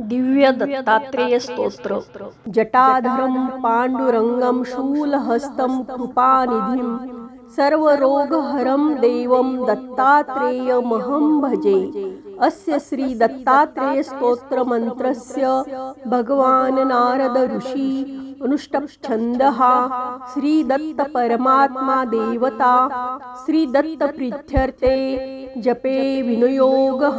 दिव्य दत्तात्रेय स्तोत्र। जटाधरं सर्व रोग हरम देवम दत्तात्रेय दत्तात्रेयमहं भजे। अस्य श्री दत्तात्रेय स्तोत्र मंत्रस्य भगवान नारद ऋषि अनुष्टच्छन्दः श्रीदत्तपरमात्मा देवता श्रीदत्तप्रीत्यर्थे जपे विनियोगः।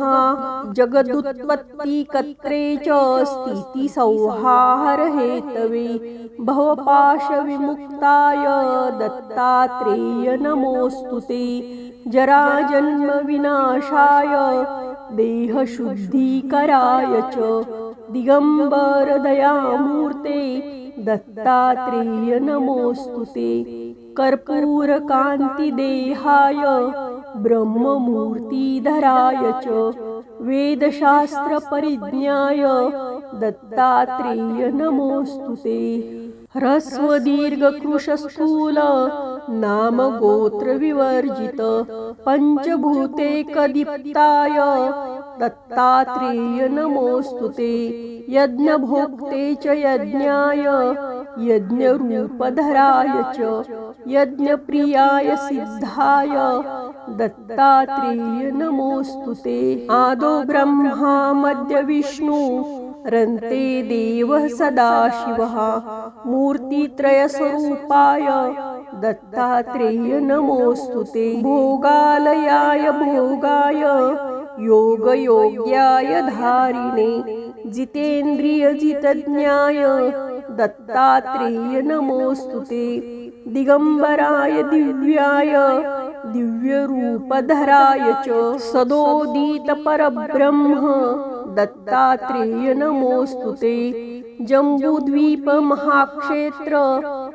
जगदुत्पत्तिकर्त्रे च स्थितिसंहारहेतवे भवपाशविमुक्ताय दत्तात्रेय नमोऽस्तु ते। जराजन्मविनाशाय देहशुद्धीकराय च। दिगम्बरदयामूर्ते दत्तात्रेय नमोऽस्तु ते। कर्पूरकान्तिदेहाय ब्रह्ममूर्तिधराय च। वेदशास्त्रपरिज्ञाय दत्तात्रेय नमोऽस्तु ते। ह्रस्वदीर्घकृशस्थूल नाम गोत्रविवर्जित पञ्चभूतेकदीप्ताय दत्तात्रेय नमोऽस्तु ते यज्ञभोक्ते च यज्ञाय, यज्ञरूपधराय च, यज्ञप्रियाय सिद्धाय। दत्तात्रेय नमोऽस्तु ते आदौ ब्रह्मा मध्य विष्णु, रन्ते देवः सदाशिवः मूर्तित्रयस्वरूपाय दत्तात्रेय नमोऽस्तु ते भोगालयाय भोगाय। योगयोग्याय धारिणे जितेन्द्रियजितज्ञाय दत्तात्रेय नमोऽस्तु ते। दिगम्बराय दिव्याय दिव्यरूपधराय च सदोदितपरब्रह्म। दत्तात्रेय नमोऽस्तु ते। जम्बूद्वीपमहाक्षेत्र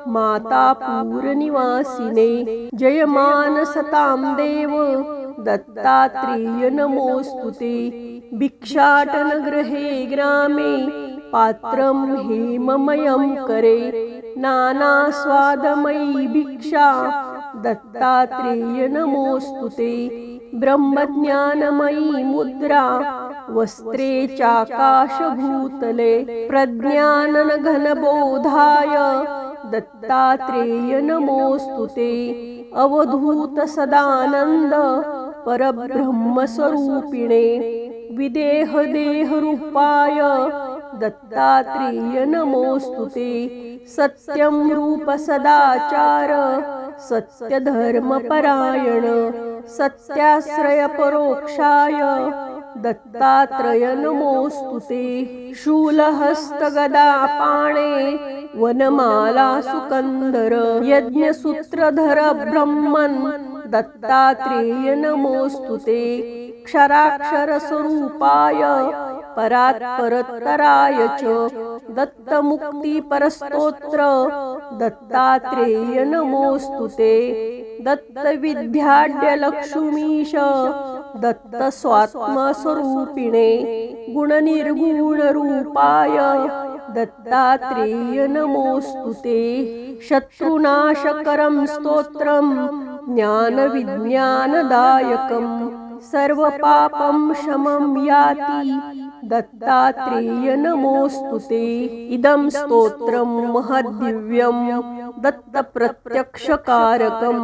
मातापूरनिवासिने। जयमानसतां देव दत्तात्रेय नमोऽस्तु ते। भिक्षाटनगृहे ग्रामे, पात्रं हेममयं करे। नानास्वादमयी भिक्षा, दत्तात्रेय नमोऽस्तु ते। ब्रह्मज्ञानमयी मुद्रा वस्त्रे चाकाशभूतले प्रज्ञाननघनबोधाय। दत्तात्रेय नमोऽस्तु ते अवधूतसदानन्द परब्रह्मस्वरूपिणे। विदेहदेहरूपाय। दत्तात्रेय नमोऽस्तु ते। सत्यं रूपसदाचार सत्यधर्मपरायण। सत्याश्रयपरोक्षाय। दत्तात्रय नमोऽस्तु ते शूलहस्तगदापाणे वनमाला सुकन्दर यज्ञसूत्रधर ब्रह्मन् दत्तात्रेय नमोऽस्तु ते क्षराक्षरस्वरूपाय परात्परतराय च दत्तमुक्तिपरस्तोत्र। दत्तात्रेय नमोऽस्तु ते। दत्तविद्याढ्यलक्ष्मीश। दत्तस्वात्मस्वरूपिणे गुणनिर्गुणरूपाय। दत्तात्रेय नमोऽस्तु ते। शत्रुनाशकरं स्तोत्रं ज्ञानविज्ञानदायकं सर्वपापं शमं याति। दत्तात्रेय नमोऽस्तु ते। इदं स्तोत्रं महद्दिव्यं दत्तप्रत्यक्षकारकं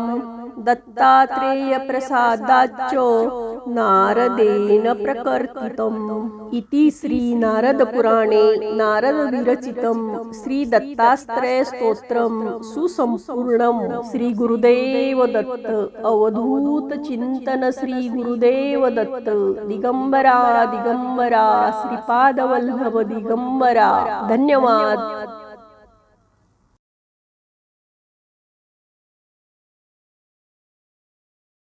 दत्तात्रेयप्रसादाच्च नारदेन प्रकर्तितम्। इति श्रीनारदपुराणे नारदविरचितं श्रीदत्तास्त्रयस्तोत्रं सुसम्पूर्णं श्रीगुरुदेवदत्त अवधूतचिन्तन श्रीगुरुदेवदत्त दिगम्बरा दिगम्बरा श्रीपादवल्लभ दिगम्बरा धन्यवाद।